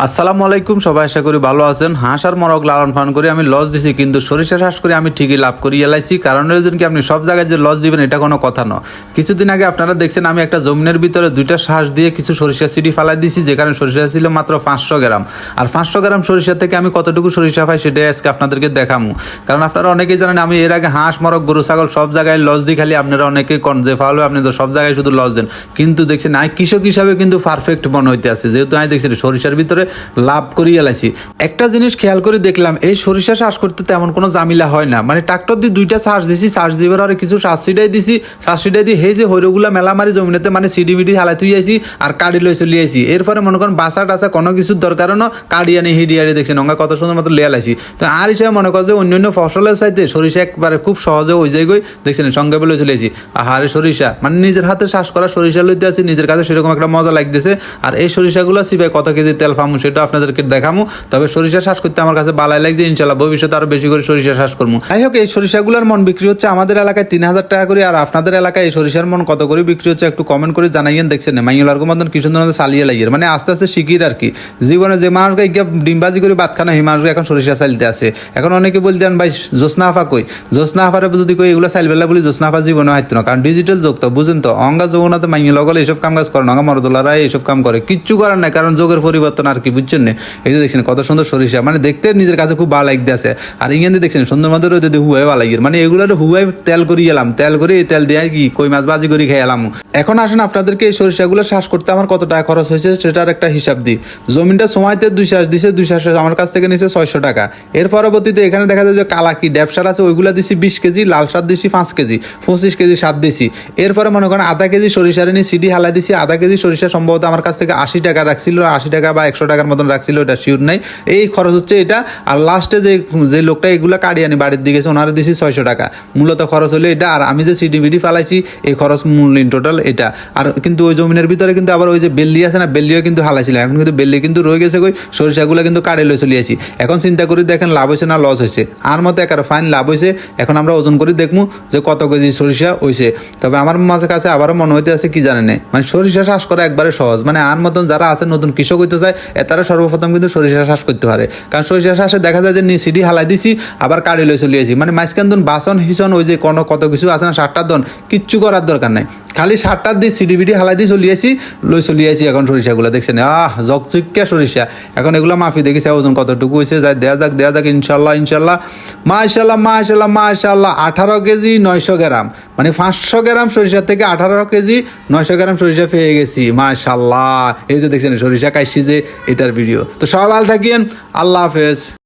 আসসালামু আলাইকুম, সবাই আশা করি ভালো আছেন। হাঁস আর মরক লালন পালন করে, আমি লস দিছি, কিন্তু সরিষা চাষ করে, আমি ঠিকই লাভ করি এলাইছি কারণ কি, আপনি সব জায়গায় যে লস দিবেন, এটা কোনো কথা নয়। কিছুদিন আগে আপনারা দেখছেন, আমি একটা জমিনের ভিতরে দুইটা শ্বাস দিয়ে কিছু সরিষা সিডি ফালাই দিছি যেখানে সরিষা ছিল মাত্র পাঁচশো গ্রাম। আর পাঁচশো গ্রাম সরিষা থেকে আমি কতটুকু সরিষা পাই, সেটাই আজকে আপনাদেরকে দেখামু। কারণ আপনারা অনেকেই জানেন, আমি এর আগে হাঁস মরক গরু, ছাগল সব জায়গায় লস দিই, খালি আপনারা অনেকেই কন, যে ফাউল আপনি তো সব জায়গায় শুধু লস দেন। কিন্তু দেখছেন আমি কৃষক হিসাবে কিন্তু পারফেক্ট মনে হইতে আছে। যেহেতু আমি দেখছি সরিষার ভিতরে লাভ করিয়ে এলাইছি একটা জিনিস খেয়াল করে দেখলাম, এই সরিষা চাষ করতে তেমন কোনো জামিলা হয় না। মানে ট্রাক্টর দিয়ে দুইটা চাষ দিছি, চাষ দিবার আর কিছু শ্বাস ছিটাই দিছি শ্বাস ছিটাই দিয়ে সেই যে হইরগুলা মেলা মারি জমিনেতে মানে সিডি মিডি হালাই তুই আইছি আর কাড়ি লই চলি আইছি। এরপরে মনে করেন বাসা টাসা কোনো কিছুর দরকারও না, কাড়ি আনি হিডি আনি দেখছেন, অঙ্গা কত সুন্দর মতো লেয়াল আইছি। তো আর হিসাবে মনে কর যে অন্য অন্য ফসলের চাইতে সরিষা একবারে খুব সহজে ওই জায়গায় দেখছেন, সঙ্গে বলে চলে আইছি। আহারে সরিষা মানে নিজের হাতে চাষ করা সরিষা লইতে আছি, নিজের কাছে সেরকম একটা মজা লাগতেছে। আর এই সরিষাগুলো সিপাই কত কেজি তেল ফামু সেটা আপনাদেরকে দেখামু। তবে সরিষা চাষ করতে আমার কাছে বালাই লাগছে, ইনশাল্লাহ ভবিষ্যতে আরও বেশি করে সরিষা চাষ করব যাই হোক, এই সরিষাগুলোর মন বিক্রি হচ্ছে আমাদের এলাকায় তিন হাজার টাকা করে, আর আপনাদের এলাকায় এই সরিষার মন কত করে বিক্রি হচ্ছে একটু কমেন্ট করে জানাইয়েন, দেখছেন মাইলার মতন কি সুন্দর চালিয়ে লাগিয়ে। মানে আস্তে আস্তে শিখির আর কি। জীবনে যে মানুষকে ডিমবাজি করে বাদ খানা সেই মানুষকে এখন সরিষা চালিতে আছে এখন অনেকে বলতেন ভাই জোসনা আফা কই? জোসনা আফারে যদি কই, এগুলো চাইলবেলা বলি জোসনা আফা জীবনে হয়তো না। কারণ ডিজিটাল যোগ তো, বুঝেন তো? অঙ্গা যৌনাতে মাইয়ে লগলে এইসব কাম কাজ করে না। অঙ্গা মরদোলারা এইসব কাম করে। কিচ্ছু করার নাই, কারণ যোগের পরিবর্তন আর কি, বুঝছেন এই যে দেখছেন কত সুন্দর সরিষা। মানে দেখতে নিজের কাছে খুব ভালো লাগতে আছে। আর ইংরেজি দেখছেন, সুন্দর মতো রয়েছে হুয়াই ভালো লাগে। মানে এগুলো হুয়াই তেল করি এলাম। তেল করে এই তেল দিয়ে কি কই মাছ বাজি করে খেয়ে এলাম। এখন আসেন আপনাদেরকে এই সরিষাগুলো শ্বাস করতে আমার কত টাকা খরচ হয়েছে সেটার একটা হিসাব দিই। জমিটা সময়তে দুই শ্বাস দিছে, দুই শ্বাস আমার কাছ থেকে নিছে ছয়শো টাকা। এর পরবর্তীতে এখানে দেখা যায় যে কালা কি ড্যাবসার আছে, ওইগুলো দিছি বিশ কেজি, লাল সার দিছি পাঁচ কেজি, পঁচিশ কেজি সার দিছি। এরপরে মনে করেন আধা কেজি সরিষার নিয়ে সিডি হালাই দিছি, আধা কেজি সরিষা সম্ভবত আমার কাছ থেকে আশি টাকা রাখছিল, আশি টাকা বা একশো টাকার মতন রাখছিল, এটা শিওর নাই। এই খরচ হচ্ছে এটা। আর লাস্টে যে যে লোকটা এগুলো কাড়ি আনি বাড়ির দিকে ওনারা দিছি ছয়শো টাকা। মূলত খরচ হলো এটা, আর আমি যে সিডি বিডি ফালাইছি, এই খরচ মূল টোটাল এটা। আর কিন্তু ওই জমিনের ভিতরে কিন্তু আবার ওই যে বেল্লি আছে না, বেল্লিও কিন্তু হালাইছিল। এখন কিন্তু বেল্লি কিন্তু রয়ে গেছে কই, সরিষাগুলো কিন্তু কাড়ে লই চলে আসি। এখন চিন্তা করি দেখেন লাভ হয়েছে না লস হয়েছে। আর মতো একার ফাইন লাভ হয়েছে। এখন আমরা ওজন করে দেখব যে কত কেজি সরিষা হয়েছে। তবে আমার মাঝে কাছে আবারও মনে হইতে আছে কি জানে না? মানে সরিষা চাষ করা একবারে সহজ। মানে আর মতন যারা আছে, নতুন কৃষক হইতে চায় তারা সর্বপ্রথম কিন্তু সরিষা শ্বাস করতে পারে। কারণ সরিষা শ্বাসে দেখা যায় যে নি সিডি হালাই দিছি, আবার কাড়ি লই চলিয়েছি মানে মাঝখান দন বাসন হিসন ওই যে কোনো কত কিছু আছে না সাতটা দন, কিচ্ছু করার দরকার নাই। খালি সারটার দিয়ে সিডি বিডি হালাই দিয়ে চলে আসি লই আসি এখন সরিষাগুলো দেখছেন? আহ জকচিক্কা সরিষা এখন এগুলো মাফি দেখেছি, ওজন কতটুকু হয়েছে যাই দেয়া যাক দেয়া যাক ইনশাল্লাহ ইনশাল্লাহ মাশাল্লাহ মাশাল্লাহ মাশাল্লাহ আঠারো কেজি, নয়শো গ্রাম। মানে পাঁচশো গ্রাম সরিষা থেকে আঠারো কেজি, নয়শো গ্রাম সরিষা পেয়ে গেছি মাশাল্লাহ এই যে দেখছেন, সরিষা কাইছি যে, এটার ভিডিও। তো সবাই ভালো থাকিয়েন আল্লাহ হাফেজ।